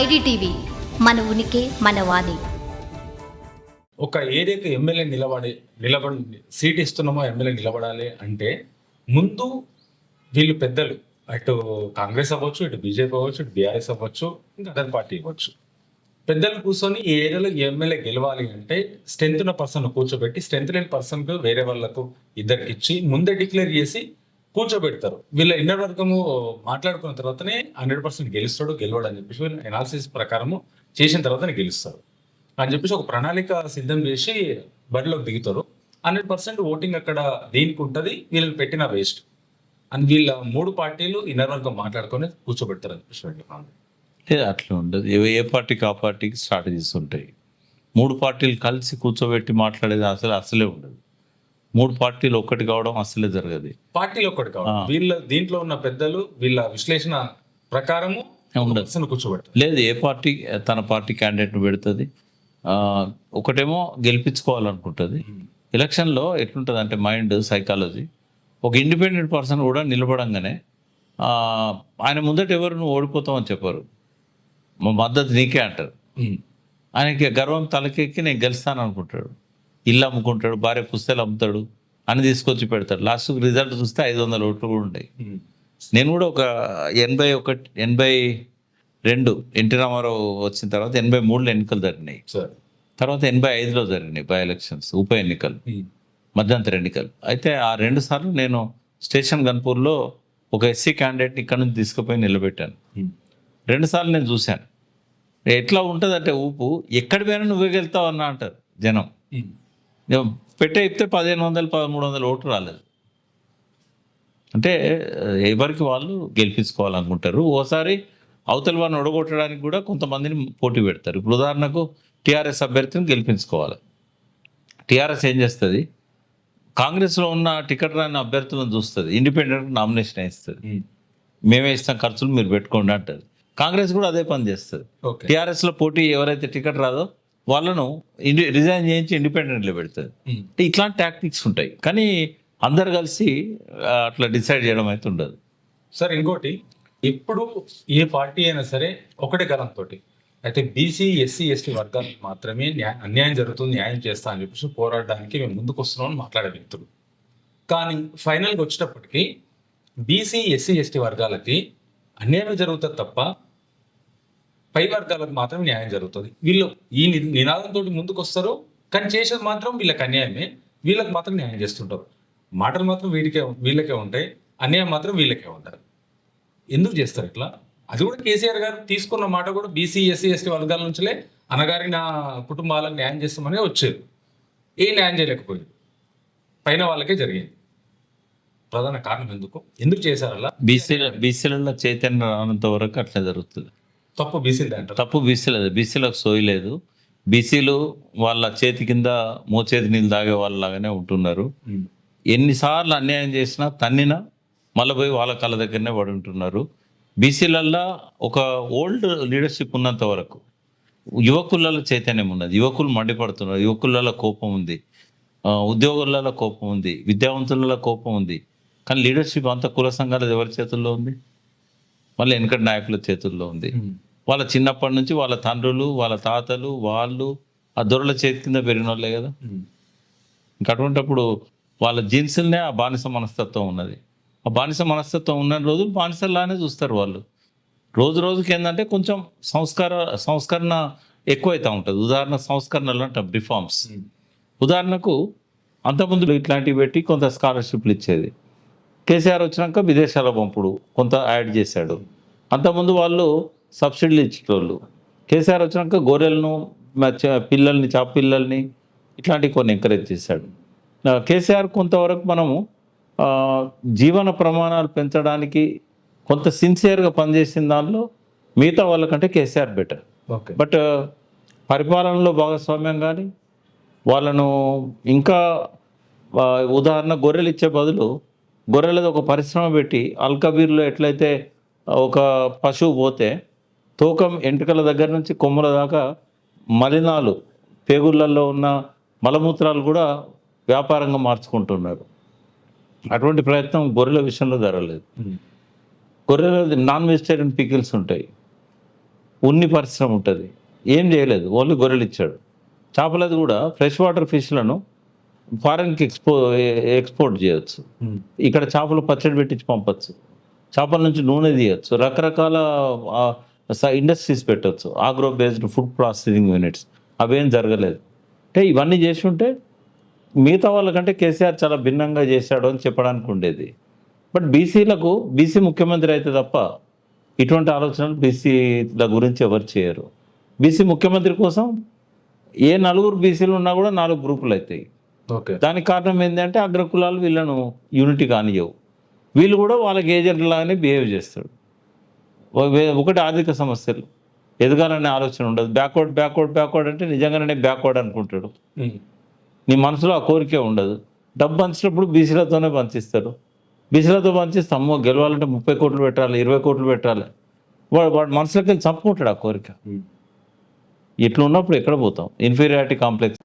IDTV మన ఉనికి మన వాణి. ఒక ఏరియాకి ఎమ్మెల్యే నిలబడి నిలబడి సీట్ ఇస్తున్నామో ఎమ్మెల్యే నిలబడాలి అంటే ముందు వీళ్ళు పెద్దలు. అటు కాంగ్రెస్ అవ్వచ్చు ఇటు బీజేపీ అవ్వచ్చు ఇటు బీఆర్ఎస్ అవ్వచ్చు ఇంకా అదర్ పార్టీ అవ్వచ్చు. పెద్దలు కూర్చొని ఈ ఏరియాలో ఎమ్మెల్యే గెలవాలి అంటే స్ట్రెంత్ ఉన్న పర్సన్ కూర్చోబెట్టి స్ట్రెంత్ లేని పర్సన్ వేరే వాళ్ళకు ఇద్దరికి ఇచ్చి ముందే డిక్లేర్ చేసి కూర్చోబెడతారు. వీళ్ళ ఇన్నర్ వర్గము మాట్లాడుకున్న తర్వాతనే హండ్రెడ్ పర్సెంట్ గెలుస్తాడు గెలవడు అని చెప్పేసి వీళ్ళు ఎనాలిసిస్ ప్రకారము చేసిన తర్వాతనే గెలుస్తారు. అని చెప్పేసి ఒక ప్రణాళిక సిద్ధం చేసి బరిలోకి దిగుతారు. హండ్రెడ్ పర్సెంట్ ఓటింగ్ అక్కడ దీనికి ఉంటుంది? వీళ్ళని పెట్టిన వేస్ట్ అని వీళ్ళ మూడు పార్టీలు ఇన్నర్ వర్గం మాట్లాడుకొని కూర్చోబెడతారు అనిపిస్తుంది లేదు అట్లా ఉండదు. ఏ పార్టీకి ఆ పార్టీకి స్ట్రాటజీస్ ఉంటాయి. మూడు పార్టీలు కలిసి కూర్చోబెట్టి మాట్లాడేది అసలు అసలే ఉండదు. మూడు పార్టీలు ఒక్కటి కావడం అసలే జరగదు. పార్టీలో ఒకటి కావాలి వీళ్ళ దీంట్లో ఉన్న పెద్దలు వీళ్ళ విశ్లేషణ ప్రకారము ఉండదు. కూర్చోబెడతారు. లేదు ఏ పార్టీ తన పార్టీ క్యాండిడేట్ను పెడుతుంది. ఒకటేమో గెలిపించుకోవాలనుకుంటుంది. ఎలక్షన్లో ఎట్లుంటుంది అంటే మైండ్ సైకాలజీ. ఒక ఇండిపెండెంట్ పర్సన్ కూడా నిలబడంగానే ఆయన ముందట ఎవరు నువ్వు ఓడిపోతావని చెప్పారు. మా మద్దతు నీకే అంటారు. ఆయనకి గర్వం తలకెక్కి నేను గెలుస్తాను అనుకుంటాడు ఇల్లు అమ్ముకుంటాడు భార్య పుస్తకాలు అమ్ముతాడు అని తీసుకొచ్చి పెడతాడు. లాస్ట్కి రిజల్ట్ చూస్తే ఐదు వందల ఓట్లు కూడా ఉంటాయి నేను కూడా ఒక ఎనభై ఒకటి ఎనభై రెండు ఎన్టీ రామారావు వచ్చిన తర్వాత ఎనభై మూడులో ఎన్నికలు జరిగినాయి. తర్వాత ఎనభై ఐదులో జరిగినాయి బై ఎలక్షన్స్ ఉప ఎన్నికలు మధ్యంతర ఎన్నికలు. అయితే ఆ రెండు సార్లు నేను స్టేషన్ గన్పూర్లో ఒక ఎస్సీ క్యాండిడేట్ని ఇక్కడ నుంచి తీసుకుపోయి నిలబెట్టాను. రెండు సార్లు నేను చూశాను. ఎట్లా ఉంటుంది అంటే ఊపు ఎక్కడి పోయినా నువ్వే వెళ్తావు అన్న అంటారు జనం. పెట్టే ఇస్తే పదిహేను వందలు పదమూడు వందలు ఓట్లు రాలేదు. అంటే ఎవరికి వాళ్ళు గెలిపించుకోవాలనుకుంటారు. ఓసారి అవతల వారిని ఒడగొట్టడానికి కూడా కొంతమందిని పోటీ పెడతారు. ఇప్పుడు ఉదాహరణకు టీఆర్ఎస్ అభ్యర్థిని గెలిపించుకోవాలి. టీఆర్ఎస్ ఏం చేస్తుంది? కాంగ్రెస్లో ఉన్న టికెట్ రాని అభ్యర్థులను చూస్తుంది. ఇండిపెండెంట్ నామినేషన్ ఇస్తుంది మేమే. ఇస్తాం ఖర్చులు మీరు పెట్టుకోండి అంటారు కాంగ్రెస్ కూడా అదే పని చేస్తుంది. టీఆర్ఎస్లో పోటీ ఎవరైతే టికెట్ రాదో వాళ్ళను రిజైన్ చేయించి ఇండిపెండెంట్లో పెడుతుంది అంటే ఇట్లాంటి టాక్టిక్స్ ఉంటాయి. కానీ అందరు కలిసి అట్లా డిసైడ్ చేయడం అయితే ఉండదు. సార్ ఇంకోటి ఇప్పుడు ఏ పార్టీ అయినా సరే ఒకటే గలంతో అయితే బీసీ ఎస్సీ ఎస్టీ వర్గాలకు మాత్రమే న్యా- అన్యాయం జరుగుతుంది న్యాయం చేస్తా అని చెప్పేసి పోరాడడానికి మేము ముందుకు వస్తున్నామని మాట్లాడే వ్యక్తులు. కానీ ఫైనల్గా వచ్చేటప్పటికి బీసీ ఎస్సీ ఎస్టీ వర్గాలకి అన్యాయం జరుగుతుంది తప్ప పై వర్గాలకు మాత్రం న్యాయం జరుగుతుంది. వీళ్ళు ఈ నినాదంతో ముందుకు వస్తారు కానీ చేసేది మాత్రం వీళ్ళకి అన్యాయమే. వీళ్ళకి మాత్రం న్యాయం చేస్తుంటారు. మాటలు మాత్రం వీడికే వీళ్ళకే ఉంటాయి. అన్యాయం మాత్రం వీళ్ళకే ఉంటారు ఎందుకు చేస్తారు ఇట్లా? అది కూడా కేసీఆర్ గారు తీసుకున్న మాట కూడా బీసీ ఎస్సీ ఎస్టీ వర్గాల నుంచిలే అనగారి నా కుటుంబాలకు న్యాయం చేస్తామని వచ్చారు. ఏ న్యాయం చేయలేకపోయింది పైన వాళ్ళకే జరిగింది. ప్రధాన కారణం ఎందుకు? ఎందుకు చేశారు అలా? బీసీల బీసీలలో చైతన్యం రానంత వరకు అట్లా జరుగుతుంది. తప్పు బీసీలు తప్పు బీసీలది. బీసీలకు సోయి లేదు. బీసీలు వాళ్ళ చేతి కింద మోచేతి నీళ్ళు తాగే వాళ్ళలాగానే ఉంటున్నారు. ఎన్నిసార్లు అన్యాయం చేసినా తన్నినా మళ్ళీ పోయి వాళ్ళ కళ్ళ దగ్గరనే పడి ఉంటున్నారు. బీసీలల్లో ఒక ఓల్డ్ లీడర్షిప్ ఉన్నంత వరకు యువకులలో చైతన్యం ఉన్నది. యువకులు మండిపడుతున్నారు. యువకులలో కోపం ఉంది. ఉద్యోగులలో కోపం ఉంది. విద్యావంతులలో కోపం ఉంది. కానీ లీడర్షిప్ అంతా కుల సంఘాలు ఎవరి చేతుల్లో ఉంది? మళ్ళీ వెనకటి నాయకుల చేతుల్లో ఉంది. వాళ్ళ చిన్నప్పటి నుంచి వాళ్ళ తండ్రులు వాళ్ళ తాతలు వాళ్ళు ఆ దొరల చేతి కింద పెరిగిన వాళ్ళే కదా ఇంకా అటువంటిప్పుడు వాళ్ళ జీన్సులనే ఆ బానిస మనస్తత్వం ఉన్నది. ఆ బానిస మనస్తత్వం ఉన్న రోజులు బానిసల్లానే చూస్తారు వాళ్ళు. రోజు రోజుకి ఏంటంటే కొంచెం సంస్కార సంస్కరణ ఎక్కువైతే ఉంటుంది. ఉదాహరణ సంస్కరణలు అంటాం రిఫార్మ్స్ ఉదాహరణకు అంతకుముందు ఇట్లాంటివి పెట్టి కొంత స్కాలర్షిప్లు ఇచ్చేది. కేసీఆర్ వచ్చినాక విదేశాల పంపుడు కొంత యాడ్ చేశాడు. అంతకుముందు వాళ్ళు సబ్సిడీలు ఇచ్చేటోళ్ళు. కేసీఆర్ వచ్చినాక గొర్రెలను పిల్లల్ని చాప పిల్లల్ని ఇట్లాంటివి కొన్ని ఎంకరేజ్ చేశాడు. కేసీఆర్ కొంతవరకు మనము జీవన ప్రమాణాలు పెంచడానికి కొంత సిన్సియర్గా పనిచేసిన దానిలో మిగతా వాళ్ళకంటే కేసీఆర్ బెటర్ ఓకే. బట్ పరిపాలనలో భాగస్వామ్యం కానీ వాళ్ళను ఇంకా ఉదాహరణ గొర్రెలు ఇచ్చే బదులు గొర్రెలది ఒక పరిశ్రమ పెట్టి అల్కబీర్లో ఎట్లయితే ఒక పశువు పోతే తూకం ఎంటుకల దగ్గర నుంచి కొమ్మల దాకా మలినాలు పేగుళ్ళల్లో ఉన్న మలమూత్రాలు కూడా వ్యాపారంగా మార్చుకుంటున్నారు. అటువంటి ప్రయత్నం గొర్రెల విషయంలో జరగలేదు. గొర్రెల నాన్ వెజిటేరియన్ పికిల్స్ ఉంటాయి. ఉన్ని పరిశ్రమ ఉంటుంది. ఏం చేయలేదు. ఓన్లీ గొర్రెలు ఇచ్చాడు. చేపలది కూడా ఫ్రెష్ వాటర్ ఫిష్లను ఫారెన్కి ఎక్స్పో ఎక్స్పోర్ట్ చేయొచ్చు. ఇక్కడ చేపలు పచ్చడి పెట్టించి పంపచ్చు. చేపల నుంచి నూనె తీయచ్చు. రకరకాల ఇండస్ట్రీస్ పెట్టవచ్చు agro based food processing units. అవేం జరగలేదు. అంటే ఇవన్నీ చేసి ఉంటే మిగతా వాళ్ళకంటే కేసీఆర్ చాలా భిన్నంగా చేశాడు అని చెప్పడానికి ఉండేది. బట్ బీసీలకు బీసీ ముఖ్యమంత్రి అయితే తప్ప ఇటువంటి ఆలోచనలు బీసీల గురించి ఎవరు చేయరు. బీసీ ముఖ్యమంత్రి కోసం ఏ నలుగురు బీసీలు ఉన్నా కూడా నాలుగు గ్రూపులు అవుతాయి. ఓకే. దానికి కారణం ఏంటంటే అగ్రకులాలు వీళ్ళను యూనిటీ కానియవు వీళ్ళు కూడా వాళ్ళకి ఏజెంట్ లాగానే బిహేవ్ చేస్తాడు ఒకటి ఆర్థిక సమస్యలు. ఎదగాలనే ఆలోచన ఉండదు. బ్యాక్వర్డ్ బ్యాక్వర్డ్ బ్యాక్వర్డ్ అంటే నిజంగానే బ్యాక్వర్డ్ అనుకుంటాడు. నీ మనసులో ఆ కోరికే ఉండదు. డబ్బు పంచినప్పుడు బీసీలతోనే పంచిస్తారు. బీసీలతో పంచిస్తే అమ్మో గెలవాలంటే ముప్పై కోట్లు పెట్టాలి ఇరవై కోట్లు పెట్టాలి. వాడు వాడు మనసులోకి వెళ్ళి చంపుకుంటాడు ఆ కోరిక. ఇట్లా ఉన్నప్పుడు ఎక్కడ పోతాం? Inferiority complex